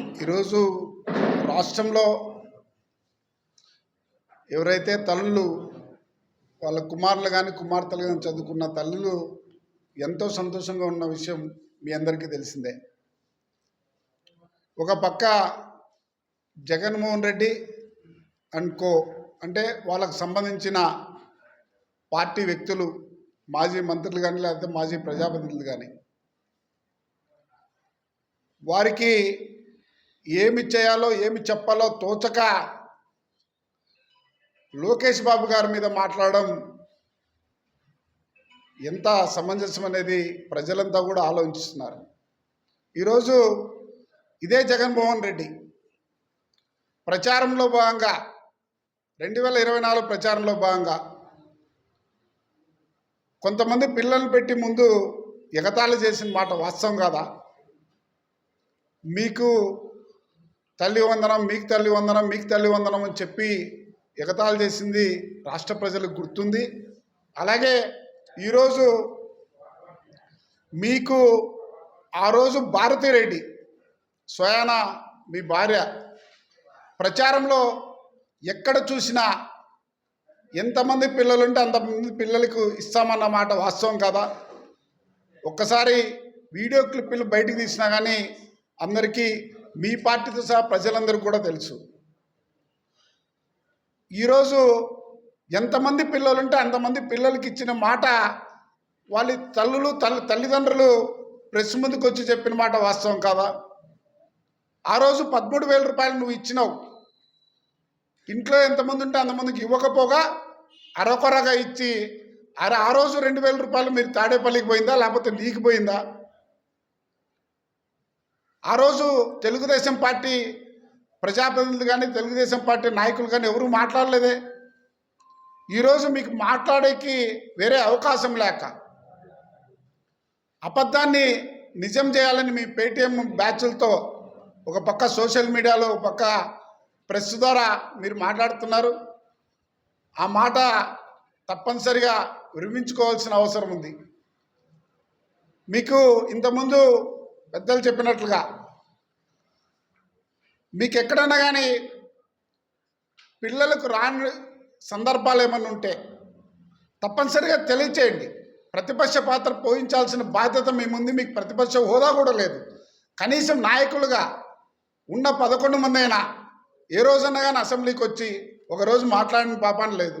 ఈరోజు రాష్ట్రంలో ఎవరైతే తల్లులు వాళ్ళ కుమారులు కానీ కుమార్తెలు కానీ చదువుకున్న తల్లులు ఎంతో సంతోషంగా ఉన్న విషయం మీ అందరికీ తెలిసిందే. ఒక పక్క జగన్మోహన్ రెడ్డి అండ్ కో అంటే వాళ్ళకు సంబంధించిన పార్టీ వ్యక్తులు మాజీ మంత్రులు కానీ లేకపోతే మాజీ ప్రజాప్రతినిధులు కానీ వారికి ఏమి చేయాలో ఏమి చెప్పాలో తోచక లోకేష్ బాబు గారి మీద మాట్లాడడం ఎంత సమంజసం అనేది ప్రజలంతా కూడా ఆలోచిస్తున్నారు. ఈరోజు ఇదే జగన్మోహన్ రెడ్డి ప్రచారంలో భాగంగా రెండు వేల ఇరవై నాలుగు ప్రచారంలో భాగంగా కొంతమంది పిల్లలు పెట్టి ముందు ఎగతాళి చేసిన మాట వాస్తవం కాదా? మీకు తల్లి వందనం మీకు తల్లి వందనం మీకు తల్లి వందనం అని చెప్పి ఎగతాళి చేసింది రాష్ట్ర ప్రజలకు గుర్తుంది. అలాగే ఈరోజు మీకు ఆ రోజు భారతిరెడ్డి స్వయాన మీ భార్య ప్రచారంలో ఎక్కడ చూసినా ఎంతమంది పిల్లలు ఉంటే అంతమంది పిల్లలకు ఇస్తామన్న మాట వాస్తవం కదా? ఒక్కసారి వీడియో క్లిప్పులు బయటికి తీసినా కానీ అందరికీ మీ పార్టీతో సహా ప్రజలందరూ కూడా తెలుసు. ఈరోజు ఎంతమంది పిల్లలు ఉంటే అంతమంది పిల్లలకి ఇచ్చిన మాట వాళ్ళ తల్లులు తల్లి తల్లిదండ్రులు ప్రెస్ ముందుకు వచ్చి చెప్పిన మాట వాస్తవం కాదా? ఆ రోజు పదమూడు వేల రూపాయలు నువ్వు ఇచ్చినావు. ఇంట్లో ఎంతమంది ఉంటే అంతమందికి ఇవ్వకపోగా అరొకరగా ఇచ్చి అర ఆ రోజు రెండు వేల రూపాయలు మీరు తాడేపల్లికి పోయిందా? లేకపోతే నీకు పోయిందా? ఆ రోజు తెలుగుదేశం పార్టీ ప్రజాప్రతినిధులు కానీ తెలుగుదేశం పార్టీ నాయకులు కానీ ఎవరు మాట్లాడలేదే. ఈరోజు మీకు మాట్లాడేకి వేరే అవకాశం లేక అబద్ధాన్ని నిజం చేయాలని మీ పేటీఎం బ్యాచ్లతో ఒక పక్క సోషల్ మీడియాలో ఒక పక్క ప్రెస్ ద్వారా మీరు మాట్లాడుతున్నారు. ఆ మాట తప్పనిసరిగా విరమించుకోవాల్సిన అవసరం ఉంది. మీకు ఇంతకుముందు పెద్దలు చెప్పినట్లుగా. మీకు ఎక్కడన్నా కానీ పిల్లలకు రాని సందర్భాలు ఏమన్నా ఉంటే తప్పనిసరిగా తెలియచేయండి. ప్రతిపక్ష పాత్ర పోషించాల్సిన బాధ్యత మీ ముందు మీకు ప్రతిపక్ష హోదా కూడా లేదు. కనీసం నాయకులుగా ఉన్న పదకొండు మంది అయినా ఏ రోజన్నా కానీ అసెంబ్లీకి వచ్చి ఒకరోజు మాట్లాడిన పాపాన్ని లేదు.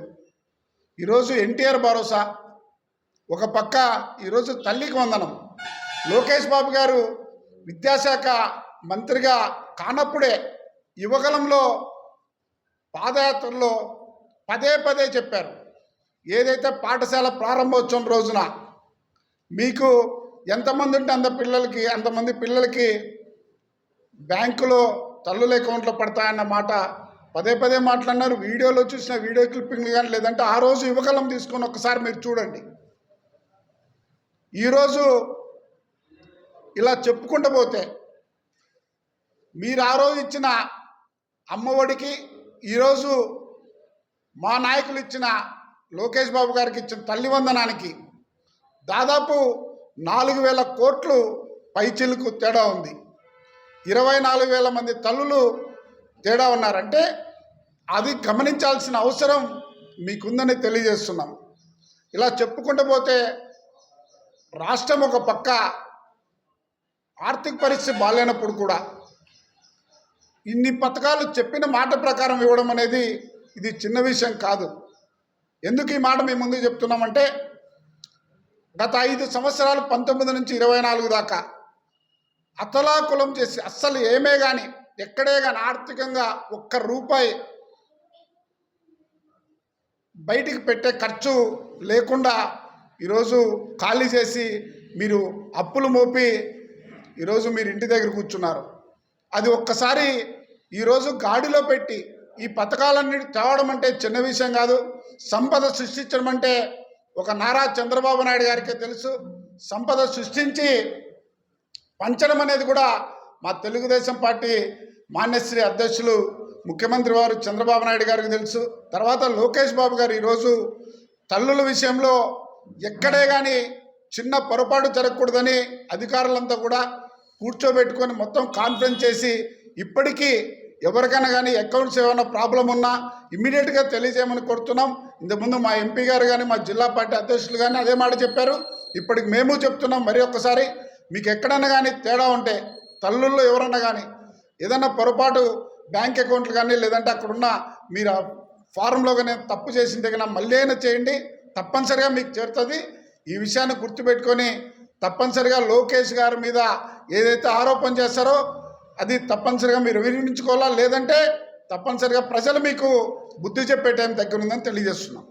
ఈరోజు ఎన్టీఆర్ భరోసా ఒక పక్క ఈరోజు తల్లికి వందనం. లోకేష్ బాబు గారు విద్యాశాఖ మంత్రిగా కానప్పుడే యువగలంలో పాదయాత్రలో పదే పదే చెప్పారు. ఏదైతే పాఠశాల ప్రారంభోత్సవం రోజున మీకు ఎంతమంది ఉంటే అంత పిల్లలకి అంతమంది పిల్లలకి బ్యాంకులో తల్లుల అకౌంట్లో పడతాయన్న మాట పదే పదే మాట్లాడినారు. వీడియోలో చూసిన వీడియో క్లిప్పింగ్లు కానీ లేదంటే ఆ రోజు యువకలం తీసుకొని ఒకసారి మీరు చూడండి. ఈరోజు ఇలా చెప్పుకుంటూ పోతే మీరు ఆ రోజు ఇచ్చిన అమ్మఒడికి ఈరోజు మా నాయకులు ఇచ్చిన లోకేష్ బాబు గారికి ఇచ్చిన తల్లి వందనానికి దాదాపు నాలుగు వేల కోట్లు పైచిలుకు తేడా ఉంది. ఇరవై నాలుగు వేల మంది తల్లులు తేడా ఉన్నారంటే అది గమనించాల్సిన అవసరం మీకుందని తెలియజేస్తున్నాం. ఇలా చెప్పుకుంటూ పోతే రాష్ట్రం ఒక పక్క ఆర్థిక పరిస్థితి బాగాలేనప్పుడు కూడా ఇన్ని పథకాలు చెప్పిన మాట ప్రకారం ఇవ్వడం అనేది ఇది చిన్న విషయం కాదు. ఎందుకు ఈ మాట మీ ముందు చెప్తున్నామంటే గత ఐదు సంవత్సరాలు పంతొమ్మిది నుంచి ఇరవై నాలుగు దాకా అతలాకులం చేసి అస్సలు ఏమే కానీ ఎక్కడే కానీ ఆర్థికంగా ఒక్క రూపాయి బయటికి పెట్టే ఖర్చు లేకుండా ఈరోజు ఖాళీ చేసి మీరు అప్పులు మోపి ఈరోజు మీరు ఇంటి దగ్గర కూర్చున్నారు. అది ఒక్కసారి ఈరోజు గాడిలో పెట్టి ఈ పథకాలన్నీ తేవడం అంటే చిన్న విషయం కాదు. సంపద సృష్టించడం అంటే ఒక నారా చంద్రబాబు నాయుడు గారికే తెలుసు. సంపద సృష్టించి పంచడం అనేది కూడా మా తెలుగుదేశం పార్టీ మాన్యశ్రీ అధ్యక్షులు ముఖ్యమంత్రి వారు చంద్రబాబు నాయుడు గారికి తెలుసు. తర్వాత లోకేష్ బాబు గారు ఈరోజు తల్లుల విషయంలో ఎక్కడే కానీ చిన్న పొరపాటు జరగకూడదని అధికారులంతా కూడా కూర్చోబెట్టుకొని మొత్తం కాన్ఫరెన్స్ చేసి ఇప్పటికీ ఎవరికైనా కానీ అకౌంట్స్ ఏమైనా ప్రాబ్లం ఉన్నా ఇమ్మీడియట్గా తెలియజేయమని కోరుతున్నాం. ఇంతకుముందు మా ఎంపీ గారు కానీ మా జిల్లా పార్టీ అధ్యక్షులు కానీ అదే మాట చెప్పారు. ఇప్పటికి మేము చెప్తున్నాం మరి ఒక్కసారి. మీకు ఎక్కడైనా కానీ తేడా ఉంటే తల్లుల్లో ఎవరన్నా కానీ ఏదైనా పొరపాటు బ్యాంక్ అకౌంట్లు కానీ లేదంటే అక్కడున్న మీరు ఫారంలో కానీ తప్పు చేసిన దగ్గర మళ్ళీ అయినా చేయండి. తప్పనిసరిగా మీకు చేరుతుంది. ఈ విషయాన్ని గుర్తుపెట్టుకొని తప్పనిసరిగా లోకేష్ గారి మీద ఏదైతే ఆరోపణ చేస్తారో అది తప్పనిసరిగా మీరు వినియోగించుకోవాలా? లేదంటే తప్పనిసరిగా ప్రజలు మీకు బుద్ధి చెప్పే టైం దగ్గర ఉందని తెలియజేస్తున్నాం.